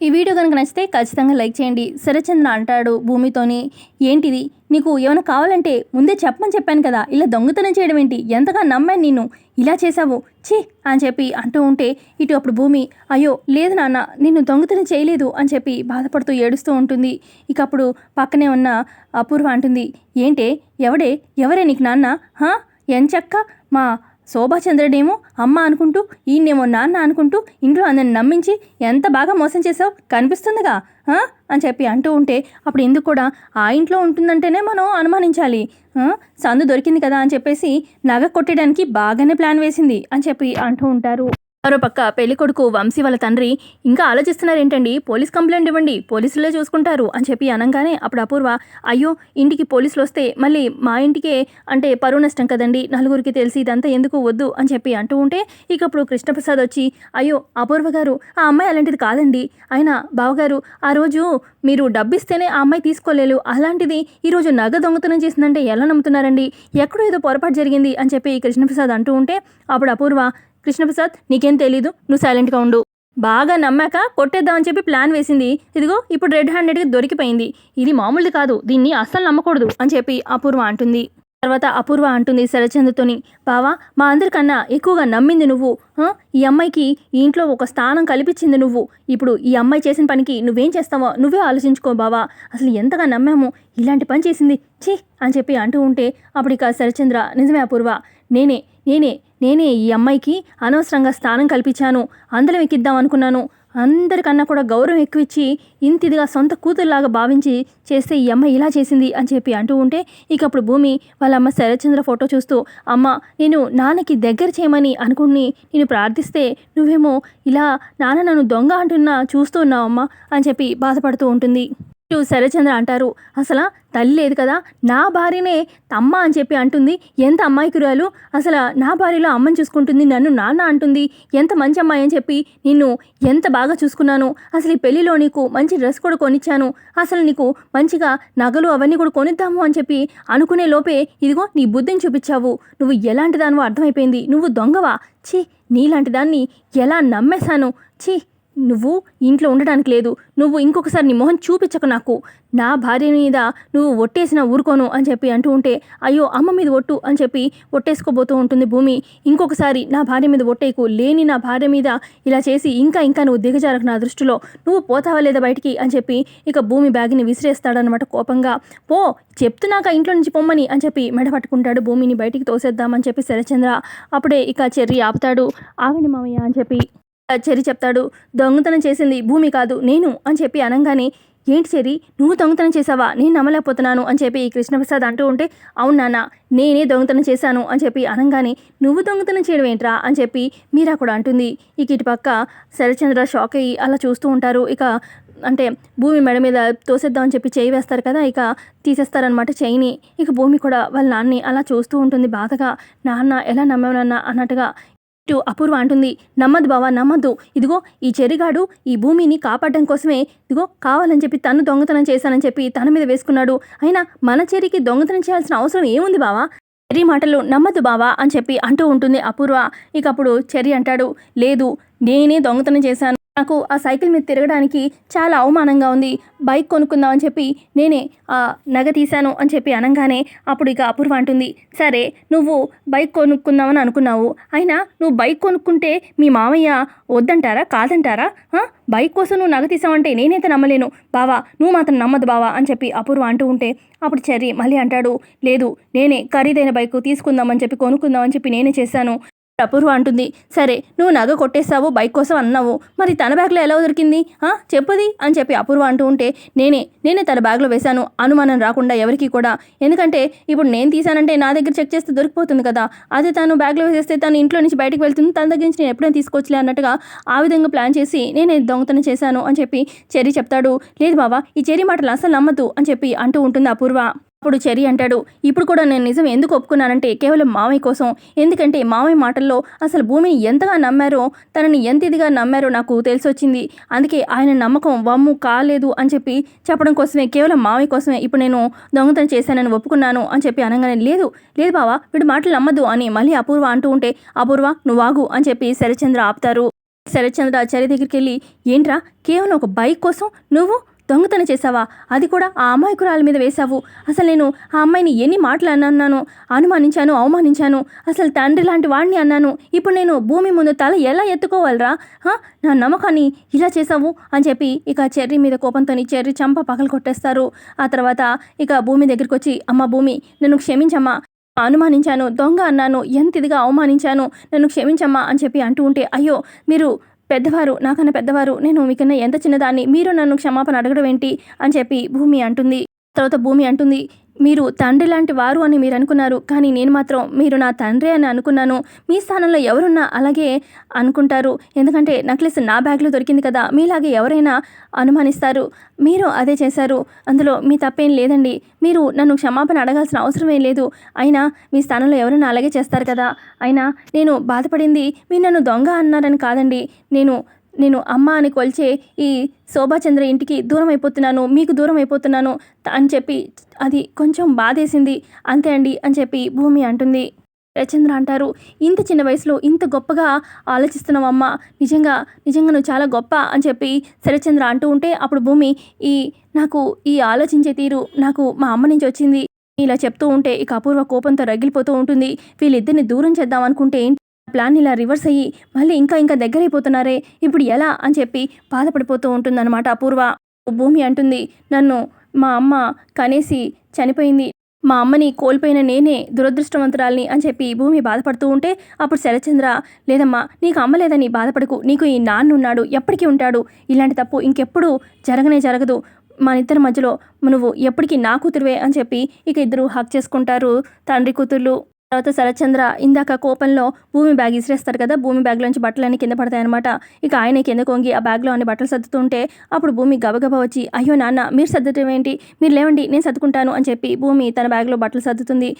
ఈ వీడియో కనుక నచ్చితే ఖచ్చితంగా లైక్ చేయండి. శరచంద్ర అంటాడు భూమితోని ఏంటిది? నీకు ఏమైనా కావాలంటే ముందే చెప్పమని చెప్పాను కదా. ఇలా దొంగతనం చేయడం ఏంటి? ఎంతగా నమ్మాను నిన్ను? ఇలా చేశావు? ఛీ! అని చెప్పి అంటూ ఉంటే ఇటు అప్పుడు భూమి అయ్యో లేదు నాన్న నిన్ను దొంగతనం చేయలేదు అని చెప్పి బాధపడుతూ ఏడుస్తూ ఉంటుంది. ఇక అప్పుడు పక్కనే ఉన్న అపూర్వ అంటుంది ఏంటే? ఎవడే? ఎవరే నీకు నాన్న? హా? ఎంచక్క? మా శోభాచంద్రుడేమో అమ్మ అనుకుంటూ ఈయనేమో నాన్న అనుకుంటూ ఇంట్లో అందరిని నమ్మించి ఎంత బాగా మోసం చేసావు కనిపిస్తుందిగా అని చెప్పి అంటూ ఉంటే అప్పుడు ఎందుకు కూడా ఆ ఇంట్లో ఉంటుందంటేనే మనం అనుమానించాలి. సందు దొరికింది కదా అని చెప్పేసి నగ కొట్టడానికి బాగానే ప్లాన్ వేసింది అని చెప్పి అంటూ ఉంటారు. మరోపక్క పెళ్ళి కొడుకు వంశీ వాళ్ళ తండ్రి ఇంకా ఆలోచిస్తున్నారేంటండి? పోలీస్ కంప్లైంట్ ఇవ్వండి. పోలీసులే చూసుకుంటారు అని చెప్పి అనగానే అప్పుడు అపూర్వ అయ్యో ఇంటికి పోలీసులు వస్తే మళ్ళీ మా ఇంటికే అంటే పరువు నష్టం కదండి. నలుగురికి తెలిసి ఇదంతా ఎందుకు వద్దు? అని చెప్పి అంటూ ఉంటే ఇక అప్పుడు కృష్ణప్రసాద్ వచ్చి అయ్యో అపూర్వ గారు ఆ అమ్మాయి అలాంటిది కాదండి. ఆయన బావగారు ఆ రోజు మీరు డబ్బిస్తేనే ఆ అమ్మాయి తీసుకోలేదు అలాంటిది ఈరోజు నగ దొంగతనం చేసిందంటే ఎలా నమ్ముతున్నారండి? ఎక్కడో ఏదో పొరపాటు జరిగింది అని చెప్పి కృష్ణప్రసాద్ అంటూ ఉంటే అప్పుడు అపూర్వ కృష్ణప్రసాద్ నీకేం తెలీదు? నువ్వు సైలెంట్గా ఉండు. బాగా నమ్మాక కొట్టేద్దామని చెప్పి ప్లాన్ వేసింది. ఇదిగో ఇప్పుడు రెడ్ హ్యాండెడ్గా దొరికిపోయింది. ఇది మామూలుది కాదు. దీన్ని అస్సలు నమ్మకూడదు అని చెప్పి అపూర్వ అంటుంది. తర్వాత అపూర్వ అంటుంది శరచంద్రతోని బావా మా అందరికన్నా ఎక్కువగా నమ్మింది నువ్వు. ఈ అమ్మాయికి ఈ ఇంట్లో ఒక స్థానం కల్పించింది నువ్వు. ఇప్పుడు ఈ అమ్మాయి చేసిన పనికి నువ్వేం చేస్తావో నువ్వే ఆలోచించుకో బావా. అసలు ఎంతగా నమ్మాము? ఇలాంటి పని చేసింది. ఛీ! అని చెప్పి అంటూ ఉంటే అప్పుడు ఇక శరచంద్ర నిజమే అపూర్వ. నేనే నేనే నేనే ఈ అమ్మాయికి అనవసరంగా స్థానం కల్పించాను అందరం ఎక్కిద్దాం అనుకున్నాను. అందరికన్నా కూడా గౌరవం ఎక్కువ ఇచ్చి ఇంతిదిగా సొంత కూతురులాగా భావించి చేస్తే ఈ అమ్మాయి ఇలా చేసింది అని చెప్పి అంటూ ఉంటే ఇక అప్పుడు భూమి వాళ్ళ అమ్మ శరత్చంద్ర ఫోటో చూస్తూ అమ్మ నేను నాన్నకి దగ్గర చేయమని అనుకుని నేను ప్రార్థిస్తే నువ్వేమో ఇలా నాన్న నన్ను దొంగ అంటున్నా చూస్తూ ఉన్నావు అమ్మ అని చెప్పి బాధపడుతూ ఉంటుంది. ఇటు శరచంద్ర అంటారు. అసలు తల్లి లేదు కదా నా భార్యనే అమ్మ అని చెప్పి అంటుంది. ఎంత అమ్మాయికురాలు అసలు నా భార్యలో అమ్మని చూసుకుంటుంది నన్ను నాన్న అంటుంది. ఎంత మంచి అమ్మాయి అని చెప్పి నిన్ను ఎంత బాగా చూసుకున్నాను. అసలు ఈ పెళ్ళిలో నీకు మంచి డ్రెస్ కూడా కొనిచ్చాను. అసలు నీకు మంచిగా నగలు అవన్నీ కూడా కొనిద్దాము అని చెప్పి అనుకునే లోపే ఇదిగో నీ బుద్ధిని చూపించావు. నువ్వు ఎలాంటి దానివో అర్థమైపోయింది. నువ్వు దొంగవా? ఛీ నీలాంటి దాన్ని ఎలా నమ్మేశాను? ఛీ. నువ్వు ఇంట్లో ఉండడానికి లేదు. నువ్వు ఇంకొకసారి నీ మొహం చూపించకు నాకు. నా భార్య మీద నువ్వు ఒట్టేసిన ఊరుకోను అని చెప్పి అంటూ ఉంటే అయ్యో అమ్మ మీద ఒట్టు అని చెప్పి ఒట్టేసుకోబోతూ ఉంటుంది భూమి. ఇంకొకసారి నా భార్య మీద ఒట్టేకు లేని నా భార్య మీద ఇలా చేసి ఇంకా ఇంకా నువ్వు దిగజారకు నా దృష్టిలో. నువ్వు పోతావా లేదా బయటికి అని చెప్పి ఇక భూమి బ్యాగ్ని విసిరేస్తాడనమాట కోపంగా. పో చెప్తున్నాక ఇంట్లో నుంచి పొమ్మని అని చెప్పి మెడ పట్టుకుంటాడు భూమిని బయటికి తోసేద్దామని చెప్పి శరచంద్ర. అప్పుడే ఇక చెర్రి ఆపుతాడు. ఆగండి మామయ్య అని చెప్పి చెరి చెప్తాడు దొంగతనం చేసింది భూమి కాదు నేను అని చెప్పి అనగానే ఏంటి చెరి నువ్వు దొంగతనం చేసావా? నేను నమ్మలేకపోతున్నాను అని చెప్పి కృష్ణప్రసాద్ అంటూ ఉంటే అవును నాన్న నేనే దొంగతనం చేశాను అని చెప్పి అనగానే నువ్వు దొంగతనం చేయడం ఏంట్రా? అని చెప్పి మీరా కూడా అంటుంది. ఇక ఇటు పక్క శరచంద్ర షాక్ అయ్యి అలా చూస్తూ ఉంటారు. ఇక అంటే భూమి మెడ మీద తోసేద్దామని చెప్పి చేయి వేస్తారు కదా ఇక తీసేస్తారనమాట చేయిని. ఇక భూమి కూడా వాళ్ళ నాన్నని అలా చూస్తూ ఉంటుంది బాధగా. నాన్న ఎలా నమ్మేవనన్నా అన్నట్టుగా ఇటు అపూర్వ అంటుంది నమ్మదు బావా నమ్మద్దు ఇదిగో ఈ చెరిగాడు ఈ భూమిని కాపాడడం కోసమే. ఇదిగో కావాలని చెప్పి తను దొంగతనం చేశానని చెప్పి తన మీద వేసుకున్నాడు. అయినా మన చెరికి దొంగతనం చేయాల్సిన అవసరం ఏముంది బావా? చెరి మాటలు నమ్మదు బావా అని చెప్పి అంటూ ఉంటుంది అపూర్వ. ఇక అప్పుడు చెరి అంటాడు లేదు నేనే దొంగతనం చేశాను. నాకు ఆ సైకిల్ మీద తిరగడానికి చాలా అవమానంగా ఉంది. బైక్ కొనుక్కుందాం అని చెప్పి నేనే ఆ నగ తీశాను అని చెప్పి అనగానే అప్పుడు ఇక అపూర్వ అంటుంది. సరే నువ్వు బైక్ కొనుక్కుందామని అనుకున్నావు. అయినా నువ్వు బైక్ కొనుక్కుంటే మీ మామయ్య వద్దంటారా? కాదంటారా? బైక్ కోసం నువ్వు నగ తీసావంటే నేనైతే నమ్మలేను. బావా నువ్వు మాత్రం నమ్మదు బావా అని చెప్పి అపూర్వ అంటూ ఉంటే అప్పుడు చెర్రీ మళ్ళీ అంటాడు లేదు నేనే ఖరీదైన బైక్ తీసుకుందామని చెప్పి కొనుక్కుందామని చెప్పి నేనే చేశాను. అపూర్వ అంటుంది. సరే నువ్వు నగ కొట్టేస్తావు బైక్ కోసం అన్నావు. మరి తన బ్యాగ్లో ఎలా దొరికింది చెప్పది అని చెప్పి అపూర్వ అంటూ ఉంటే నేనే నేనే తన బ్యాగ్లో వేశాను. అనుమానం రాకుండా ఎవరికి కూడా. ఎందుకంటే ఇప్పుడు నేను తీశానంటే నా దగ్గర చెక్ చేస్తే దొరికిపోతుంది కదా. అదే తను బ్యాగ్లో వేసేస్తే తను ఇంట్లో నుంచి బయటకు వెళ్తుంది. తన దగ్గర నుంచి నేను ఎప్పుడైనా తీసుకోవచ్చులే అన్నట్టుగా ఆ విధంగా ప్లాన్ చేసి నేనే దొంగతనం చేశాను అని చెప్పి చెరి చెప్తాడు. లేదు బావా ఈ చెరి మాటలు అసలు నమ్మద్దు అని చెప్పి అంటూ ఉంటుంది అపూర్వ. అప్పుడు చెరి అంటాడు ఇప్పుడు కూడా నేను నిజం ఎందుకు ఒప్పుకున్నానంటే కేవలం మామయ్య కోసం. ఎందుకంటే మామయ్య మాటల్లో అసలు భూమిని ఎంతగా నమ్మారో తనని ఎంత ఇదిగా నమ్మారో నాకు తెలిసొచ్చింది. అందుకే ఆయన నమ్మకం వమ్ము కాలేదు అని చెప్పి చెప్పడం కోసమే కేవలం మామయ్య కోసమే ఇప్పుడు నేను దొంగతనం చేశానని ఒప్పుకున్నాను అని చెప్పి అనగానే లేదు లేదు బావా వీడు మాటలు నమ్మద్దు అని మళ్ళీ అపూర్వ అంటూ ఉంటే అపూర్వ నువ్వు అని చెప్పి శరచంద్ర ఆపుతారు. శరత్చంద్ర చరి దగ్గరికి వెళ్ళి ఏంట్రా కేవలం ఒక బైక్ కోసం? నువ్వు? దొంగతనం చేశావా? అది కూడా ఆ అమాయకురాల మీద వేశావు. అసలు నేను ఆ అమ్మాయిని ఎన్ని మాటలు అన్నాను? అనుమానించాను అవమానించాను. అసలు తండ్రి లాంటి వాడిని అన్నాను. ఇప్పుడు నేను భూమి ముందు తల ఎలా ఎత్తుకోవాలరా? నా నమ్మకాన్ని ఇలా చేసావు అని చెప్పి ఇక చెర్రీ మీద కోపంతో చెర్రీ చంప పగలు కొట్టేస్తారు. ఆ తర్వాత ఇక భూమి దగ్గరికి వచ్చి అమ్మ భూమి నన్ను క్షమించమ్మా. అనుమానించాను దొంగ అన్నాను ఎంత ఇదిగా అవమానించాను నన్ను క్షమించమ్మా అని చెప్పి అంటూ ఉంటే అయ్యో మీరు పెద్దవారు నాకన్నా పెద్దవారు నేను మీకన్నా ఎంత చిన్నదాన్ని మీరు నన్ను క్షమాపణ అడగడం ఏంటి? అని చెప్పి భూమి అంటుంది. తర్వాత భూమి అంటుంది మీరు తండ్రి లాంటి వారు అని మీరు అనుకున్నారు కానీ నేను మాత్రం మీరు నా తండ్రి అని అనుకున్నాను. మీ స్థానంలో ఎవరున్నా అలాగే అనుకుంటారు. ఎందుకంటే నెక్లెస్ నా బ్యాగ్లో దొరికింది కదా మీలాగే ఎవరైనా అనుమానిస్తారు. మీరు అదే చేశారు. అందులో మీ తప్పేం లేదండి. మీరు నన్ను క్షమాపణ అడగాల్సిన అవసరమేం లేదు. అయినా మీ స్థానంలో ఎవరైనా అలాగే చేస్తారు కదా. అయినా నేను బాధపడింది మీరు నన్ను దొంగ అన్నారని కాదండి. నేను నేను అమ్మ అని కొలిచే ఈ శోభాచంద్ర ఇంటికి దూరం అయిపోతున్నాను. మీకు దూరం అయిపోతున్నాను అని చెప్పి అది కొంచెం బాధేసింది. అంతే అండి అని చెప్పి భూమి అంటుంది. రచంద్ర అంటారు ఇంత చిన్న వయసులో ఇంత గొప్పగా ఆలోచిస్తున్నావు అమ్మ నిజంగా నిజంగా నువ్వు చాలా గొప్ప అని చెప్పి శరచంద్ర అంటూ ఉంటే అప్పుడు భూమి ఈ నాకు ఈ ఆలోచించే తీరు నాకు మా అమ్మ నుంచి వచ్చింది. ఇలా చెప్తూ ఉంటే ఇక అపూర్వ కోపంతో రగిలిపోతూ ఉంటుంది. వీళ్ళిద్దరిని దూరం చేద్దాం అనుకుంటే ఏంటి ప్లాన్ ఇలా రివర్స్ అయ్యి మళ్ళీ ఇంకా ఇంకా దగ్గరైపోతున్నారే. ఇప్పుడు ఎలా? అని చెప్పి బాధపడిపోతూ ఉంటుందన్నమాట అపూర్వ. భూమి అంటుంది నన్ను మా అమ్మ కనేసి చనిపోయింది. మా అమ్మని కోల్పోయిన నేనే దురదృష్టవంతురాల్ని అని చెప్పి భూమి బాధపడుతూ ఉంటే అప్పుడు శరచంద్ర లేదమ్మా నీకు అమ్మ లేదని బాధపడకు. నీకు ఈ నాన్న ఉన్నాడు ఎప్పటికీ ఉంటాడు. ఇలాంటి తప్పు ఇంకెప్పుడు జరగనే జరగదు. మన ఇద్దరి మధ్యలో నువ్వు ఎప్పటికీ నా కూతురువే అని చెప్పి ఇక ఇద్దరు హక్ చేసుకుంటారు తండ్రి కూతుర్లు. తర్వాత శరత్చంద్ర ఇందాక కోపంలో భూమి బ్యాగ్ ఇసిరేస్తారు కదా భూమి బ్యాగ్లోంచి బట్టలన్నీ కింద పడతాయన్నమాట. ఇక ఆయన కింద కొంగి ఆ బ్యాగ్లో అన్ని బట్టలు సర్దుతుంటే అప్పుడు భూమి గబగబా వచ్చి అయ్యో నాన్న మీరు సర్దటం ఏంటి మీరు లేవండి నేను సర్దుకుంటాను అని చెప్పి భూమి తన బ్యాగ్లో బట్టలు సర్దుతుంది.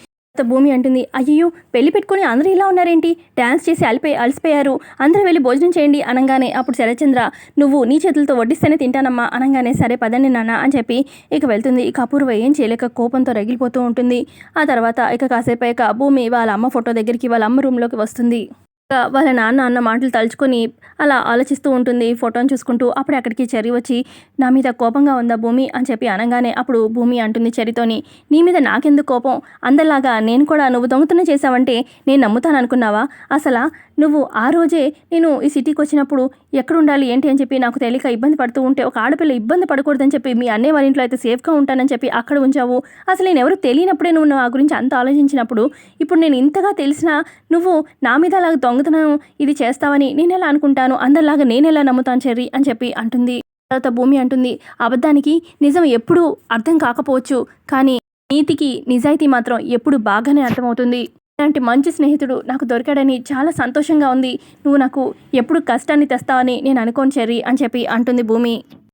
భూమి అంటుంది అయ్యో పెళ్ళి పెట్టుకుని అందరూ ఇలా ఉన్నారేంటి? డ్యాన్స్ చేసి అలిపోయి అలసిపోయారు. అందరూ వెళ్ళి భోజనం చేయండి అనగానే అప్పుడు శరచంద్ర నువ్వు నీ చేతులతో వడ్డిస్తేనే తింటానమ్మా అనగానే సరే పదండి నాన్న అని చెప్పి ఇక వెళ్తుంది. ఇక అపూర్వ ఏం చేయలేక కోపంతో రగిలిపోతూ ఉంటుంది. ఆ తర్వాత ఇక కాసేపు భూమి వాళ్ళ అమ్మ ఫోటో దగ్గరికి వాళ్ళ అమ్మ రూమ్లోకి వస్తుంది. వాళ్ళ నాన్న అన్న మాటలు తలుచుకొని అలా ఆలోచిస్తూ ఉంటుంది. ఫోటోని చూసుకుంటూ అప్పుడే అక్కడికి చెరి వచ్చి నా మీద కోపంగా ఉందా భూమి? అని చెప్పి అనగానే అప్పుడు భూమి అంటుంది చెరితోని నీ మీద నాకెందుకు కోపం? అందరిలాగా నేను కూడా నువ్వు దొంగతనం చేశావంటే నేను నమ్ముతాను అనుకున్నావా అసలు నువ్వు ఆ రోజే నేను ఈ సిటీకి వచ్చినప్పుడు ఎక్కడ ఉండాలి ఏంటి అని చెప్పి నాకు తెలియక ఇబ్బంది పడుతూ ఉంటే ఒక ఆడపిల్ల ఇబ్బంది పడకూడదని చెప్పి మీ అన్నయ్య వారి ఇంట్లో అయితే సేఫ్గా ఉంటానని చెప్పి అక్కడ ఉంచావు. అసలు నేను ఎవరు తెలియనప్పుడే నువ్వు నా గురించి అంత ఆలోచించినప్పుడు ఇప్పుడు నేను ఇంతగా తెలిసినా నువ్వు నా మీద అలాగా దొంగతనం ఇది చేస్తావని నేను ఎలా అనుకుంటాను? అందరిలాగా నేను ఎలా నమ్ముతాను చెర్రీ అని చెప్పి అంటుంది. తర్వాత భూమి అంటుంది అబద్ధానికి నిజం ఎప్పుడూ అర్థం కాకపోవచ్చు కానీ నీతికి నిజాయితీ మాత్రం ఎప్పుడు బాగానే అర్థమవుతుంది. ఇలాంటి మంచి స్నేహితుడు నాకు దొరికాడని చాలా సంతోషంగా ఉంది. నువ్వు నాకు ఎప్పుడు కష్టాన్ని తెస్తావని నేను అనుకోను చెర్రీ అని చెప్పి అంటుంది భూమి.